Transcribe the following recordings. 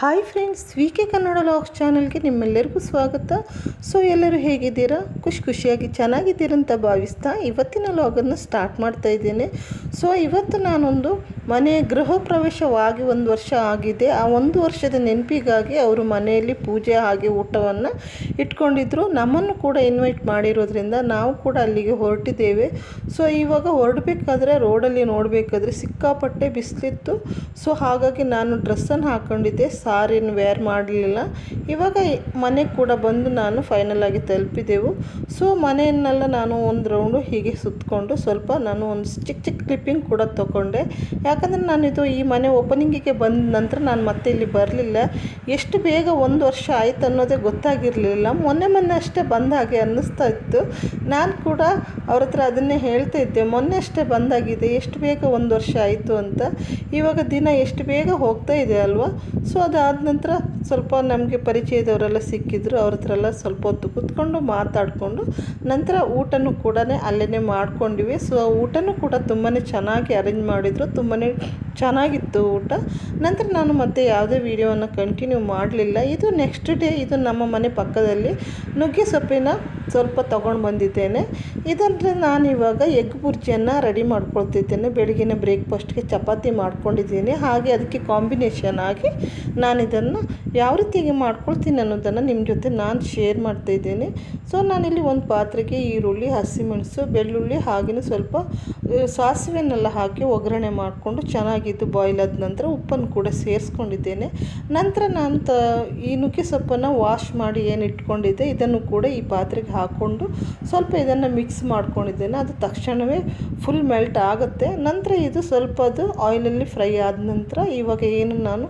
Hi friends V K Kannada LOX ಚಾನಲ್ಗೆ ನಿಮ್ಮೆಲ್ಲರಿಗೂ ಸ್ವಾಗತ. ಸೊ ಎಲ್ಲರೂ ಹೇಗಿದ್ದೀರಾ? ಖುಷಿ ಖುಷಿಯಾಗಿ ಚೆನ್ನಾಗಿದ್ದೀರಂತ ಭಾವಿಸ್ತಾ ಇವತ್ತಿನ ಲಾಗನ್ನು ಸ್ಟಾರ್ಟ್ ಮಾಡ್ತಾ ಇದ್ದೇನೆ. ಸೊ ಇವತ್ತು ನಾನೊಂದು ಮನೆ ಗೃಹ ಪ್ರವೇಶವಾಗಿ ಒಂದು ವರ್ಷ ಆಗಿದೆ. ಆ ಒಂದು ವರ್ಷದ ನೆನಪಿಗಾಗಿ ಅವರು ಮನೆಯಲ್ಲಿ ಪೂಜೆ ಹಾಗೆ ಊಟವನ್ನು ಇಟ್ಕೊಂಡಿದ್ರು. ನಮ್ಮನ್ನು ಕೂಡ ಇನ್ವೈಟ್ ಮಾಡಿರೋದ್ರಿಂದ ನಾವು ಕೂಡ ಅಲ್ಲಿಗೆ ಹೊರಟಿದ್ದೇವೆ. ಸೊ ಇವಾಗ ಹೊರಡಬೇಕಾದ್ರೆ ರೋಡಲ್ಲಿ ನೋಡಬೇಕಾದ್ರೆ ಸಿಕ್ಕಾಪಟ್ಟೆ ಬಿಸಿಲಿತ್ತು. ಸೊ ಹಾಗಾಗಿ ನಾನು ಡ್ರೆಸ್ಸನ್ನು ಹಾಕ್ಕೊಂಡಿದ್ದೆ ಸಾರಿನ ವೇರ್ ಮಾಡಲಿಲ್ಲ. ಇವಾಗ ಮನೆಗೆ ಕೂಡ ಬಂದು ನಾನು ಫೈನಲ್ ಆಗಿ ತಲುಪಿದೆವು. ಸೊ ಮನೆಯನ್ನೆಲ್ಲ ನಾನು ಒಂದು ರೌಂಡು ಹೀಗೆ ಸುತ್ತಕೊಂಡು ಸ್ವಲ್ಪ ನಾನು ಒಂದು ಚಿಕ್ಕ ಚಿಕ್ಕ ಕ್ಲಿಪ್ಪಿಂಗ್ ಕೂಡ ತೊಗೊಂಡೆ. ಯಾಕಂದರೆ ನಾನು ಇದು ಈ ಮನೆ ಓಪನಿಂಗಿಗೆ ಬಂದ ನಂತರ ನಾನು ಮತ್ತೆ ಇಲ್ಲಿ ಬರಲಿಲ್ಲ. ಎಷ್ಟು ಬೇಗ ಒಂದು ವರ್ಷ ಆಯಿತು ಅನ್ನೋದೇ ಗೊತ್ತಾಗಿರಲಿಲ್ಲ. ಮೊನ್ನೆ ಮೊನ್ನೆ ಅಷ್ಟೇ ಬಂದ ಹಾಗೆ ಅನ್ನಿಸ್ತಾ ಇತ್ತು. ನಾನು ಕೂಡ ಅವ್ರ ಹತ್ರ ಅದನ್ನೇ ಹೇಳ್ತಾ ಇದ್ದೆ. ಮೊನ್ನೆ ಅಷ್ಟೇ ಬಂದಾಗಿದೆ ಎಷ್ಟು ಬೇಗ ಒಂದು ವರ್ಷ ಆಯಿತು ಅಂತ. ಇವಾಗ ದಿನ ಎಷ್ಟು ಬೇಗ ಹೋಗ್ತಾ ಇದೆ ಅಲ್ವಾ? ಸೊ ಅದಾದ ನಂತರ ಸ್ವಲ್ಪ ನಮಗೆ ಪರಿಚಯದವರೆಲ್ಲ ಸಿಕ್ಕಿದ್ರು, ಅವ್ರ ಹತ್ರ ಎಲ್ಲ ಸ್ವಲ್ಪ ಹೊತ್ತು ಕೂತ್ಕೊಂಡು ಮಾತಾಡಿಕೊಂಡು ನಂತರ ಊಟನೂ ಕೂಡ ಅಲ್ಲೇ ಮಾಡ್ಕೊಂಡಿವಿ. ಸೊ ಊಟನೂ ಕೂಡ ತುಂಬಾ ಚೆನ್ನಾಗಿ ಅರೇಂಜ್ ಮಾಡಿದರು. ತುಂಬಾ ಚೆನ್ನಾಗಿತ್ತು ಊಟ. ನಂತರ ನಾನು ಮತ್ತೆ ಯಾವುದೇ ವೀಡಿಯೋವನ್ನು ಕಂಟಿನ್ಯೂ ಮಾಡಲಿಲ್ಲ. ಇದು ನೆಕ್ಸ್ಟ್ ಡೇ ಇದು ನಮ್ಮ ಮನೆ ಪಕ್ಕದಲ್ಲಿ ನುಗ್ಗೆ ಸೊಪ್ಪಿನ ಸ್ವಲ್ಪ ತೊಗೊಂಡು ಬಂದಿದ್ದೇನೆ. ಇದಂದರೆ ನಾನು ಇವಾಗ ಎಗ್ ಬುರ್ಜಿಯನ್ನು ರೆಡಿ ಮಾಡ್ಕೊಳ್ತಿದ್ದೇನೆ. ಬೆಳಗಿನ ಬ್ರೇಕ್ಫಾಸ್ಟ್ಗೆ ಚಪಾತಿ ಮಾಡ್ಕೊಂಡಿದ್ದೀನಿ. ಹಾಗೆ ಅದಕ್ಕೆ ಕಾಂಬಿನೇಷನ್ ಆಗಿ ನಾನು ಇದನ್ನು ಯಾವ ರೀತಿಯಾಗಿ ಮಾಡ್ಕೊಳ್ತೀನಿ ಅನ್ನೋದನ್ನು ನಿಮ್ಮ ಜೊತೆ ನಾನು ಶೇರ್ ಮಾಡ್ತಾಯಿದ್ದೀನಿ ಸೊ ನಾನಿಲ್ಲಿ ಒಂದು ಪಾತ್ರೆಗೆ ಈರುಳ್ಳಿ, ಹಸಿಮೆಣಸು, ಬೆಳ್ಳುಳ್ಳಿ ಹಾಗೆಯೇ ಸ್ವಲ್ಪ ಸಾಸಿವೆನೆಲ್ಲ ಹಾಕಿ ಒಗ್ಗರಣೆ ಮಾಡಿಕೊಂಡು ಚೆನ್ನಾಗಿದ್ದು ಬಾಯ್ಲ್ ಆದ ನಂತರ ಉಪ್ಪನ್ನು ಕೂಡ ಸೇರಿಸ್ಕೊಂಡಿದ್ದೇನೆ. ನಂತರ ನಾನು ತ, ಈ ನುಗ್ಗೆ ಸೊಪ್ಪನ್ನು ವಾಶ್ ಮಾಡಿ ಏನು ಇಟ್ಕೊಂಡಿದ್ದೆ, ಇದನ್ನು ಕೂಡ ಈ ಪಾತ್ರೆಗೆ ಹಾಕ್ಕೊಂಡು ಸ್ವಲ್ಪ ಇದನ್ನು ಮಿಕ್ಸ್ ಮಾಡ್ಕೊಂಡಿದ್ದೇನೆ. ಅದು ತಕ್ಷಣವೇ ಫುಲ್ ಮೆಲ್ಟ್ ಆಗುತ್ತೆ. ನಂತರ ಇದು ಸ್ವಲ್ಪ ಅದು ಆಯಿಲಲ್ಲಿ ಫ್ರೈ ಆದ ನಂತರ ಇವಾಗ ಏನು ನಾನು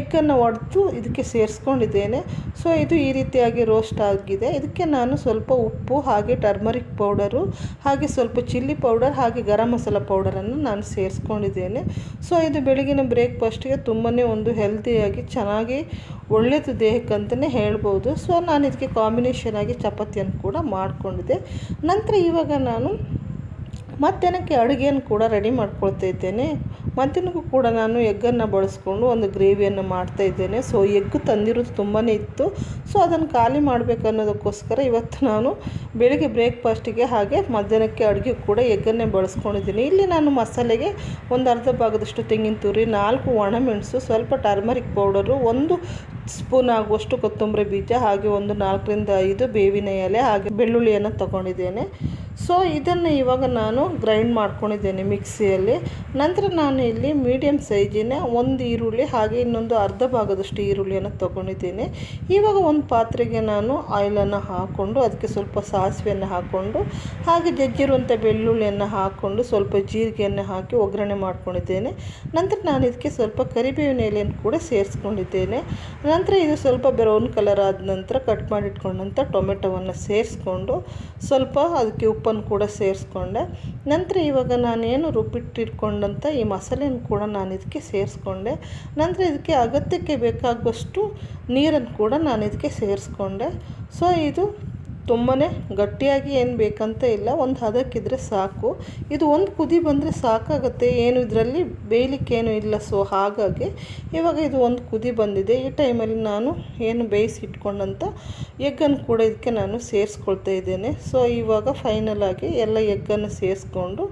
ಎಗ್ಗನ್ನು ಒಡೆದು ಇದಕ್ಕೆ ಸೇರಿಸ್ಕೊಂಡಿದ್ದೇನೆ. ಸೊ ಇದು ಈ ರೀತಿಯಾಗಿ ರೋಸ್ಟ್ ಆಗಿದೆ. ಇದಕ್ಕೆ ನಾನು ಸ್ವಲ್ಪ ಉಪ್ಪು, ಹಾಗೆ ಟರ್ಮರಿಕ್ ಪೌಡರು ಹಾಗೆ ಸ್ವಲ್ಪ ಚಿಲ್ಲಿ ಪೌಡರ್ ಹಾಗೆ ಗರಂ ಮಸಾಲ ಪೌಡರನ್ನು ನಾನು ಸೇರಿಸ್ಕೊಂಡಿದ್ದೇನೆ. ಸೊ, ಇದು ಬೆಳಗಿನ ಬ್ರೇಕ್ಫಾಸ್ಟಿಗೆ ತುಂಬಾ ಒಂದು ಹೆಲ್ತಿಯಾಗಿ ಚೆನ್ನಾಗಿ ಒಳ್ಳೆಯದು ದೇಹಕ್ಕಂತಲೇ ಹೇಳ್ಬೋದು. ಸೊ, ನಾನು ಇದಕ್ಕೆ ಕಾಂಬಿನೇಷನ್ ಆಗಿ ಚಪಾತಿಯನ್ನು ಕೂಡ ಮಾಡಿಕೊಂಡಿದ್ದೆ. ನಂತರ ಇವಾಗ ನಾನು ಮಧ್ಯಾಹ್ನಕ್ಕೆ ಅಡುಗೆಯನ್ನು ಕೂಡ ರೆಡಿ ಮಾಡ್ಕೊಳ್ತಾ ಇದ್ದೇನೆ. ಮಧ್ಯಾಹ್ನಕ್ಕೂ ಕೂಡ ನಾನು ಎಗ್ಗನ್ನು ಬಳಸ್ಕೊಂಡು ಒಂದು ಗ್ರೇವಿಯನ್ನು ಮಾಡ್ತಾ ಇದ್ದೇನೆ. ಸೊ ಎಗ್ ತಂದಿರೋದು ತುಂಬಾ ಇತ್ತು. ಸೊ ಅದನ್ನು ಖಾಲಿ ಮಾಡಬೇಕನ್ನೋದಕ್ಕೋಸ್ಕರ ಇವತ್ತು ನಾನು ಬೆಳಿಗ್ಗೆ ಬ್ರೇಕ್ಫಾಸ್ಟಿಗೆ ಹಾಗೆ ಮಧ್ಯಾಹ್ನಕ್ಕೆ ಅಡುಗೆ ಕೂಡ ಎಗ್ಗನ್ನೇ ಬಳಸ್ಕೊಂಡಿದ್ದೀನಿ. ಇಲ್ಲಿ ನಾನು ಮಸಾಲೆಗೆ ಒಂದು ಅರ್ಧ ಭಾಗದಷ್ಟು ತೆಂಗಿನ ತುರಿ, ನಾಲ್ಕು ಒಣಮೆಣಸು, ಸ್ವಲ್ಪ ಟರ್ಮರಿಕ್ ಪೌಡರು, ಒಂದು ಸ್ಪೂನ್ ಆಗುವಷ್ಟು ಕೊತ್ತಂಬರಿ ಬೀಜ, ಹಾಗೆ ಒಂದು ನಾಲ್ಕರಿಂದ ಐದು ಬೇವಿನ ಎಲೆ, ಹಾಗೆ ಬೆಳ್ಳುಳ್ಳಿಯನ್ನು ತಗೊಂಡಿದ್ದೇನೆ. ಸೊ ಇದನ್ನು ಇವಾಗ ನಾನು ಗ್ರೈಂಡ್ ಮಾಡ್ಕೊಂಡಿದ್ದೇನೆ ಮಿಕ್ಸಿಯಲ್ಲಿ ನಂತರ ನಾನು ಇಲ್ಲಿ ಮೀಡಿಯಮ್ ಸೈಜಿನ ಒಂದು ಈರುಳ್ಳಿ ಹಾಗೆ ಇನ್ನೊಂದು ಅರ್ಧ ಭಾಗದಷ್ಟು ಈರುಳ್ಳಿಯನ್ನು ತೊಗೊಂಡಿದ್ದೇನೆ. ಇವಾಗ ಒಂದು ಪಾತ್ರೆಗೆ ನಾನು ಆಯಿಲನ್ನು ಹಾಕ್ಕೊಂಡು ಅದಕ್ಕೆ ಸ್ವಲ್ಪ ಸಾಸಿವೆಯನ್ನು ಹಾಕ್ಕೊಂಡು ಹಾಗೆ ಜಜ್ಜಿರುವಂಥ ಬೆಳ್ಳುಳ್ಳಿಯನ್ನು ಹಾಕ್ಕೊಂಡು ಸ್ವಲ್ಪ ಜೀರಿಗೆಯನ್ನು ಹಾಕಿ ಒಗ್ಗರಣೆ ಮಾಡ್ಕೊಂಡಿದ್ದೇನೆ. ನಂತರ ನಾನು ಇದಕ್ಕೆ ಸ್ವಲ್ಪ ಕರಿಬೇವಿನ ಎಲೆಯನ್ನು ಕೂಡ ಸೇರಿಸ್ಕೊಂಡಿದ್ದೇನೆ. ನಂತರ ಇದು ಸ್ವಲ್ಪ ಬ್ರೌನ್ ಕಲರ್ ಆದ ನಂತರ ಕಟ್ ಮಾಡಿಟ್ಕೊಂಡಂಥ ಟೊಮೆಟೊವನ್ನು ಸೇರಿಸ್ಕೊಂಡು ಸ್ವಲ್ಪ ಅದಕ್ಕೆ ಉಪ್ಪನ್ನು ಕೂಡ ಸೇರಿಸ್ಕೊಂಡೆ. ನಂತರ ಇವಾಗ ನಾನೇನು ರುಬ್ಬಿಟ್ಟಿಟ್ಕೊಂಡಂಥ ಈ ಮಸಾಲೆಯನ್ನು ಕೂಡ ನಾನು ಇದಕ್ಕೆ ಸೇರಿಸ್ಕೊಂಡೆ. ನಂತರ ಇದಕ್ಕೆ ಅಗತ್ಯಕ್ಕೆ ಬೇಕಾಗುವಷ್ಟು ನೀರನ್ನು ಕೂಡ ನಾನು ಇದಕ್ಕೆ ಸೇರಿಸ್ಕೊಂಡೆ. ಸೊ ಇದು ತುಂಬಾ ಗಟ್ಟಿಯಾಗಿ ಏನು ಬೇಕಂತ ಇಲ್ಲ, ಒಂದು ಹದಕ್ಕಿದ್ರೆ ಸಾಕು. ಇದು ಒಂದು ಕುದಿ ಬಂದರೆ ಸಾಕಾಗುತ್ತೆ, ಏನು ಇದರಲ್ಲಿ ಬೇಯಲಿಕ್ಕೇನು ಇಲ್ಲ. ಸೊ ಹಾಗಾಗಿ ಇವಾಗ ಇದು ಒಂದು ಕುದಿ ಬಂದಿದೆ. ಈ ಟೈಮಲ್ಲಿ ನಾನು ಏನು ಬೇಯಿಸಿ ಇಟ್ಕೊಂಡಂಥ ಎಗ್ಗನ್ನು ಕೂಡ ಇದಕ್ಕೆ ನಾನು ಸೇರಿಸ್ಕೊಳ್ತಾ ಇದ್ದೇನೆ. ಸೊ ಇವಾಗ ಫೈನಲ್ ಆಗಿ ಎಲ್ಲ ಎಗ್ಗನ್ನು ಸೇರಿಸ್ಕೊಂಡು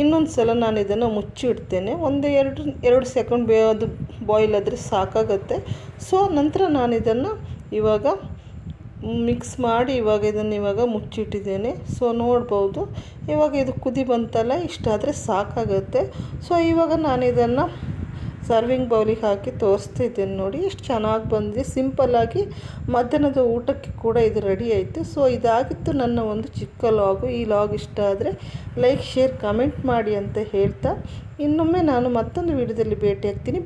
ಇನ್ನೊಂದು ಸಲ ನಾನು ಇದನ್ನು ಮುಚ್ಚಿಡ್ತೇನೆ. ಒಂದು ಎರಡು ಎರಡು ಸೆಕೆಂಡ್ ಅದು ಬಾಯ್ಲ್ ಆದರೆ ಸಾಕಾಗುತ್ತೆ. ಸೊ ನಂತರ ನಾನು ಇದನ್ನು ಇವಾಗ ಮಿಕ್ಸ್ ಮಾಡಿ ಇವಾಗ ಇದನ್ನು ಇವಾಗ ಮುಚ್ಚಿಟ್ಟಿದ್ದೇನೆ. ಸೊ ನೋಡ್ಬೋದು. ಇವಾಗ ಇದು ಕುದಿ ಬಂತಲ್ಲ, ಇಷ್ಟಾದರೆ ಸಾಕಾಗುತ್ತೆ. ಸೊ ಇವಾಗ ನಾನು ಇದನ್ನು ಸರ್ವಿಂಗ್ ಬೌಲಿಗೆ ಹಾಕಿ ತೋರಿಸ್ತಿದ್ದೇನೆ ನೋಡಿ. ಇಷ್ಟು ಚೆನ್ನಾಗಿ ಬಂದಿದೆ. ಸಿಂಪಲ್ಲಾಗಿ ಮಧ್ಯಾಹ್ನದ ಊಟಕ್ಕೆ ಕೂಡ ಇದು ರೆಡಿ ಆಯಿತು. ಸೊ ಇದಾಗಿತ್ತು ನನ್ನ ಒಂದು ಚಿಕ್ಕ ಲಾಗು ಈ ಲಾಗ್ ಇಷ್ಟ ಆದರೆ ಲೈಕ್ ಶೇರ್ ಕಮೆಂಟ್ ಮಾಡಿ ಅಂತ ಹೇಳ್ತಾ. ಇನ್ನೊಮ್ಮೆ ನಾನು ಮತ್ತೊಂದು ವಿಡಿಯೋದಲ್ಲಿ ಭೇಟಿ ಆಗ್ತೀನಿ